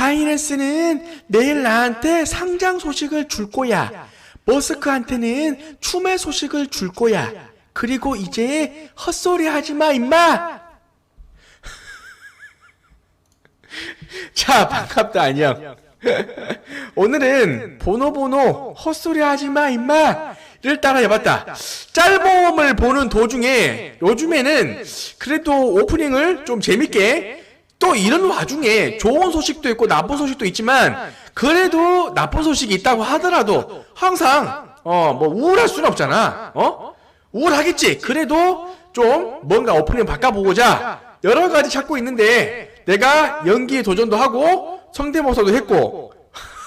바이낸스는 내일 나한테 상장 소식을 줄 거야. 머스크한테는 추매 소식을 줄 거야. 그리고 이제 헛소리 하지 마, 임마! 자, 반갑다, 안녕. 오늘은 보노보노 헛소리 하지 마, 임마! 를 따라 해봤다. 짤봄을 보는 도중에 요즘에는 그래도 오프닝을 좀 재밌게 또 이런 와중에 좋은 소식도 있고 나쁜 소식도 있지만 그래도 나쁜 소식이 있다고 하더라도 항상 어 뭐 우울할 수는 없잖아. 어? 우울하겠지. 그래도 좀 뭔가 오프닝 바꿔보고자 여러 가지 찾고 있는데 내가 연기에 도전도 하고 성대모사도 했고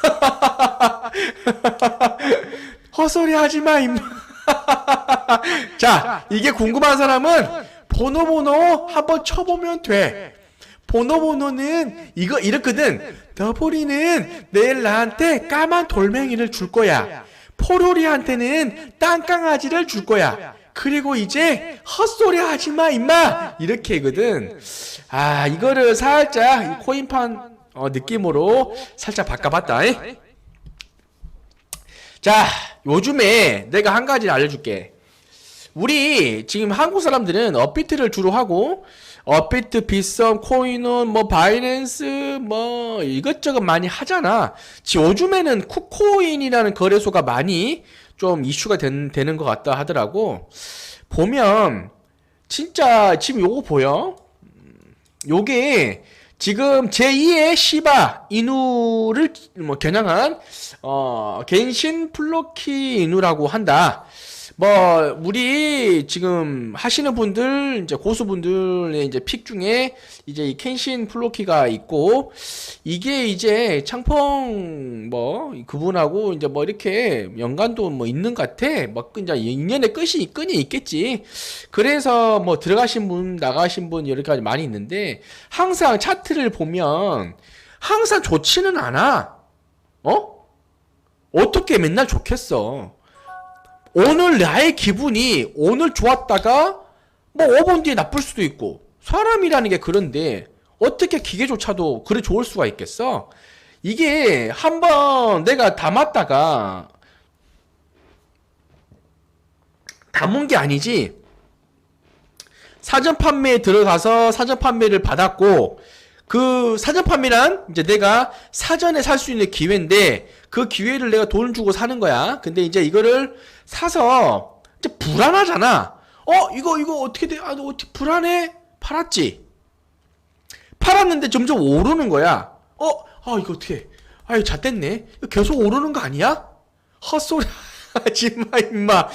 헛소리 하지 마, 임마. 자, 이게 궁금한 사람은 보노보노 한번 쳐보면 돼. 보노보노는 이거 이렇거든. 더보리는 내일 나한테 까만 돌멩이를 줄 거야. 포로리한테는 땅강아지를 줄 거야. 그리고 이제 헛소리 하지 마, 임마. 이렇게거든. 아, 이거를 살짝 이 코인판 어, 느낌으로 살짝 바꿔봤다. 잉? 자, 요즘에 내가 한 가지 알려줄게. 우리 지금 한국 사람들은 업비트를 주로 하고 업비트, 빗썸, 코인원, 뭐 바이낸스, 뭐 이것저것 많이 하잖아. 지금 요즘에는 쿠코인이라는 거래소가 많이 좀 이슈가 된, 되는 것 같다 하더라고. 보면 진짜 지금 요거 보여? 음, 요게 지금 제2의 시바 이누를 뭐 겨냥한 어 겐신 플로키 이누라고 한다. 뭐 우리 지금 하시는 분들 이제 고수분들의 이제 픽 중에 이제 이 켄신 플로키가 있고 이게 이제 창펑 뭐 그분하고 이제 뭐 이렇게 연관도 뭐 있는 것 같아. 뭐 이제 인연의 끝이 끈이 있겠지. 그래서 뭐 들어가신 분 나가신 분 이렇게 많이 있는데 항상 차트를 보면 항상 좋지는 않아. 어? 어떻게 맨날 좋겠어? 오늘 나의 기분이 오늘 좋았다가 뭐 5분 뒤에 나쁠 수도 있고 사람이라는 게 그런데 어떻게 기계조차도 그래 좋을 수가 있겠어? 이게 한번 내가 담았다가 담은 게 아니지 사전 판매에 들어가서 사전 판매를 받았고 그 사전 판매란 이제 내가 사전에 살 수 있는 기회인데 그 기회를 내가 돈 주고 사는 거야. 근데 이제 이거를 사서 이제 불안하잖아. 어 이거 이거 어떻게 돼? 아, 너 어떻게 불안해? 팔았지. 팔았는데 점점 오르는 거야. 어, 아 이거 어떻게? 아이 잣됐네. 계속 오르는 거 아니야? 헛소리 하지 마 임마.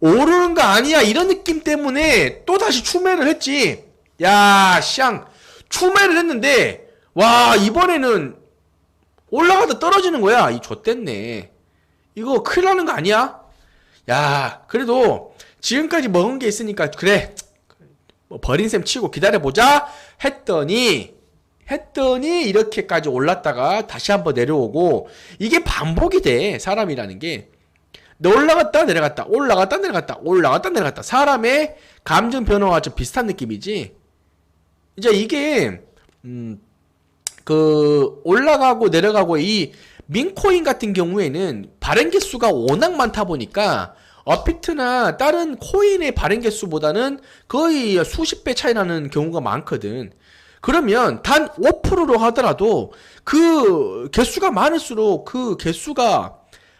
오르는 거 아니야 이런 느낌 때문에 또 다시 추매를 했지. 야, 샹 추매를 했는데 와 이번에는 올라가다 떨어지는 거야. 이 좆됐네. 이거 큰일 나는 거 아니야? 야, 그래도 지금까지 먹은 게 있으니까 그래. 뭐 버린 셈 치고 기다려보자 했더니 했더니 이렇게까지 올랐다가 다시 한번 내려오고 이게 반복이 돼 사람이라는 게 올라갔다 내려갔다 올라갔다 내려갔다 올라갔다 내려갔다 사람의 감정 변화와 좀 비슷한 느낌이지 이제 이게 음, 그 올라가고 내려가고 이 민코인 같은 경우에는 발행 개수가 워낙 많다 보니까 어피트나 다른 코인의 발행 개수보다는 거의 수십 배 차이 나는 경우가 많거든. 그러면 단 5%로 하더라도 그 개수가 많을수록 그 개수가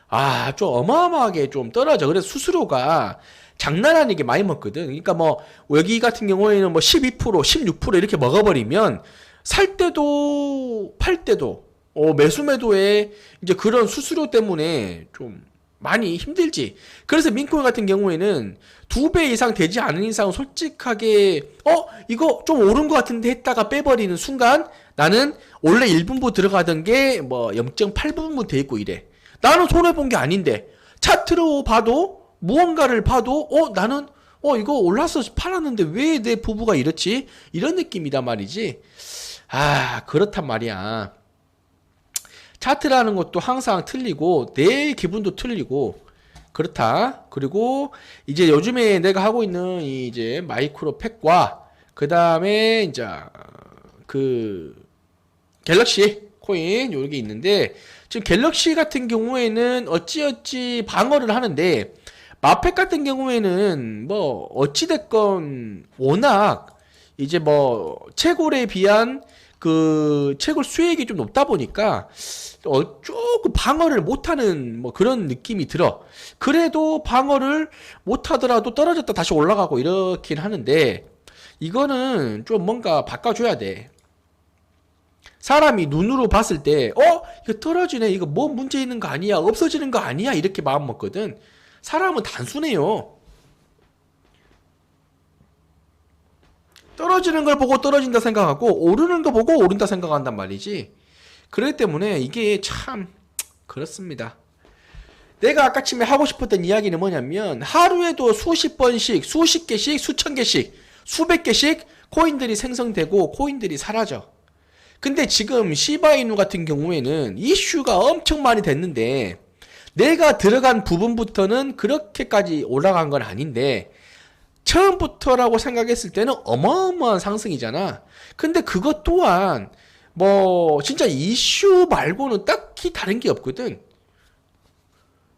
아, 좀 어마어마하게 좀 떨어져. 그래서 수수료가 장난 아니게 많이 먹거든. 그러니까 뭐 여기 같은 경우에는 뭐 12%, 16% 이렇게 먹어버리면 살 때도 팔 때도 어, 매수 매도에 이제 그런 수수료 때문에 좀 많이 힘들지. 그래서 민코인 같은 경우에는 두 배 이상 되지 않은 이상 솔직하게 어 이거 좀 오른 것 같은데 했다가 빼버리는 순간 나는 원래 1분부 들어가던 게 뭐 0.8분부 돼 있고 이래. 나는 손해 본 게 아닌데 차트로 봐도 무언가를 봐도 어 나는 어 이거 올라서 팔았는데 왜 내 부부가 이렇지? 이런 느낌이단 말이지. 아 그렇단 말이야. 차트라는 것도 항상 틀리고 내 기분도 틀리고 그렇다. 그리고 이제 요즘에 내가 하고 있는 이 이제 마이크로 팩과 그 다음에 이제 그 갤럭시 코인 요게 있는데 지금 갤럭시 같은 경우에는 어찌어찌 방어를 하는데 마펫 같은 경우에는 뭐 어찌됐건 워낙 이제 뭐 채굴에 비한 그 채굴 수익이 좀 높다 보니까 어 조금 방어를 못하는 뭐 그런 느낌이 들어. 그래도 방어를 못하더라도 떨어졌다 다시 올라가고 이렇긴 하는데 이거는 좀 뭔가 바꿔줘야 돼. 사람이 눈으로 봤을 때, 어? 이거 떨어지네. 이거 뭐 문제 있는 거 아니야? 없어지는 거 아니야? 이렇게 마음 먹거든. 사람은 단순해요. 떨어지는 걸 보고 떨어진다 생각하고, 오르는 거 보고 오른다 생각한단 말이지. 그렇기 때문에 이게 참, 그렇습니다. 내가 아까 처음에 하고 싶었던 이야기는 뭐냐면, 하루에도 수십 번씩, 수십 개씩, 수천 개씩, 수백 개씩 코인들이 생성되고 코인들이 사라져. 근데 지금 시바이누 같은 경우에는 이슈가 엄청 많이 됐는데 내가 들어간 부분부터는 그렇게까지 올라간 건 아닌데 처음부터라고 생각했을 때는 어마어마한 상승이잖아. 근데 그것 또한 뭐 진짜 이슈 말고는 딱히 다른 게 없거든.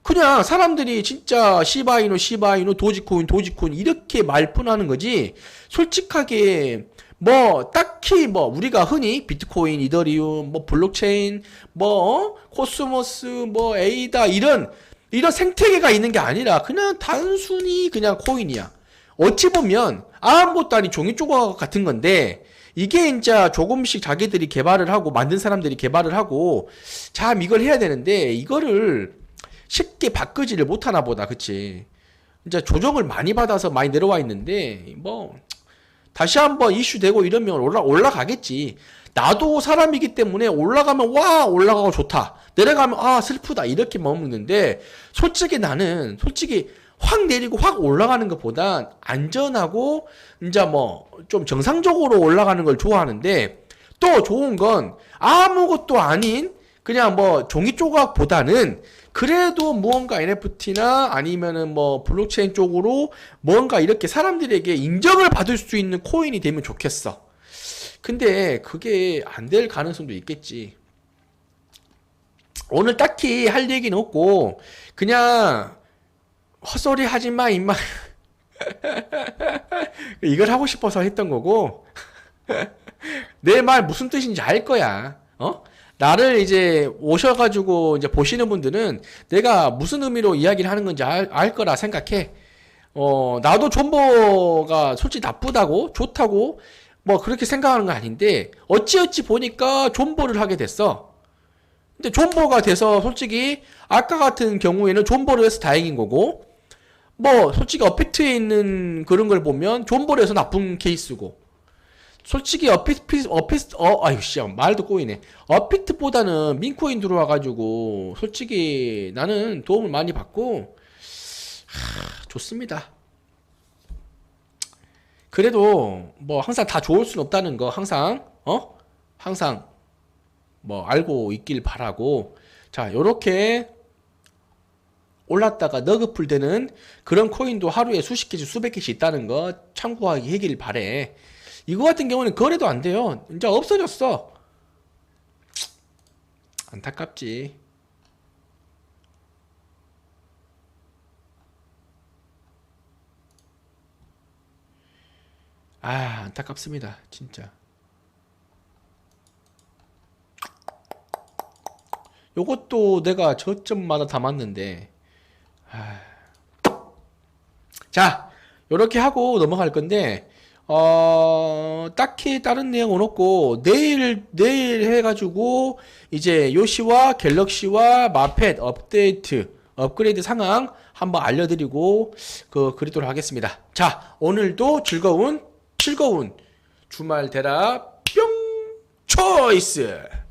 그냥 사람들이 진짜 시바이누 시바이누 도지코인 도지코인 이렇게 말뿐하는 거지 솔직하게 뭐 딱히 뭐 우리가 흔히 비트코인 이더리움 뭐 블록체인 뭐 어? 코스모스 뭐 에이다 이런 이런 생태계가 있는 게 아니라 그냥 단순히 그냥 코인이야. 어찌 보면 아무것도 아닌 종이 조각 같은 건데 이게 이제 조금씩 자기들이 개발을 하고 만든 사람들이 개발을 하고 참 이걸 해야 되는데 이거를 쉽게 바꾸지를 못하나 보다. 그치? 이제 조정을 많이 받아서 많이 내려와 있는데 뭐 다시 한번 이슈되고 이러면 올라 올라가겠지. 나도 사람이기 때문에 올라가면 와 올라가고 좋다. 내려가면 아 슬프다. 이렇게 머무는데 솔직히 나는 솔직히 확 내리고 확 올라가는 것보다 안전하고 이제 뭐 좀 정상적으로 올라가는 걸 좋아하는데 또 좋은 건 아무것도 아닌 그냥 뭐 종이 조각보다는 그래도 무언가 NFT나 아니면은 뭐 블록체인 쪽으로 뭔가 이렇게 사람들에게 인정을 받을 수 있는 코인이 되면 좋겠어. 근데 그게 안 될 가능성도 있겠지. 오늘 딱히 할 얘기는 없고 그냥 헛소리 하지 마 임마. 이걸 하고 싶어서 했던 거고 내 말 무슨 뜻인지 알 거야. 어? 나를 이제 오셔가지고 이제 보시는 분들은 내가 무슨 의미로 이야기를 하는 건지 알, 알 거라 생각해. 어, 나도 존버가 솔직히 나쁘다고, 좋다고, 뭐 그렇게 생각하는 거 아닌데, 어찌어찌 보니까 존버를 하게 됐어. 근데 존버가 돼서 솔직히 아까 같은 경우에는 존버를 해서 다행인 거고, 뭐 솔직히 어펙트에 있는 그런 걸 보면 존버를 해서 나쁜 케이스고, 솔직히 어피트 어피트 어 아유 씨 말도 꼬이네. 어피트보다는 민코인 들어와가지고 솔직히 나는 도움을 많이 받고 하, 좋습니다. 그래도 뭐 항상 다 좋을 순 없다는 거 항상 어 항상 뭐 알고 있길 바라고 자 요렇게 올랐다가 너그풀 되는 그런 코인도 하루에 수십 개씩 수백 개씩 있다는 거 참고하기 하길 바래. 이거 같은 경우는 거래도 안 돼요. 이제 없어졌어. 안타깝지. 아, 안타깝습니다. 진짜. 요것도 내가 저점마다 담았는데. 아. 자, 요렇게 하고 넘어갈 건데, 어, 딱히 다른 내용은 없고, 내일, 내일 해가지고, 이제 요시와 갤럭시와 마펫 업데이트, 업그레이드 상황 한번 알려드리고, 그, 그리도록 하겠습니다. 자, 오늘도 즐거운, 즐거운 주말 대라 뿅! 초이스!